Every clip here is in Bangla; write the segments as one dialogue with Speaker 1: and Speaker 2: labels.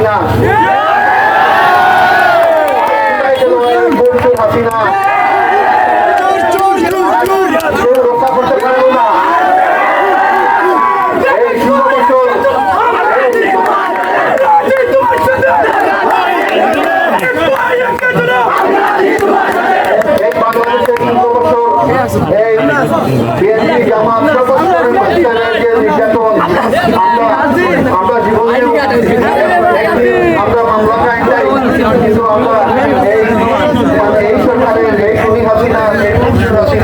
Speaker 1: হাসিনা। হাসিনা কেউ রক্ষা করতে পারবে না এই ষোলো বছর এই বাংলাদেশের ষোলো বছর এই বিএনপি জামাত সর্বস্তরের বাচ্চাদের যে নির্যাতন আমরা আমরা জীবনে আমরা মামলা চাই চাই কিন্তু আমরা এই মানে এই সরকারের এই খুনি হাসিনা এই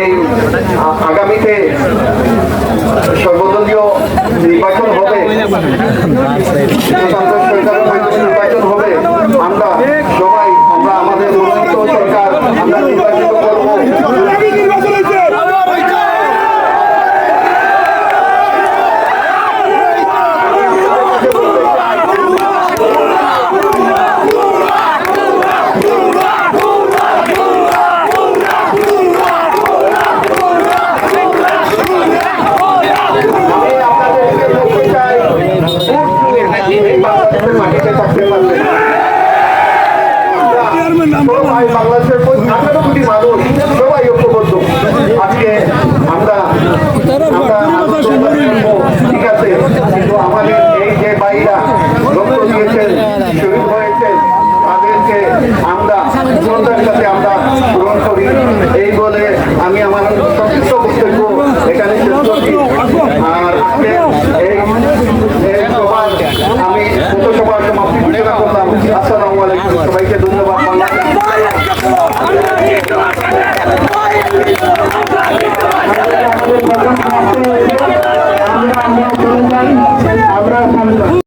Speaker 1: এই আগামীতে সর্বদলীয় নির্বাচন হবে। সবাই বাংলাদেশের আঠারো কোটি মানুষ সবাই ঐক্যবদ্ধ। আজকে আমরা আমরা Vitória!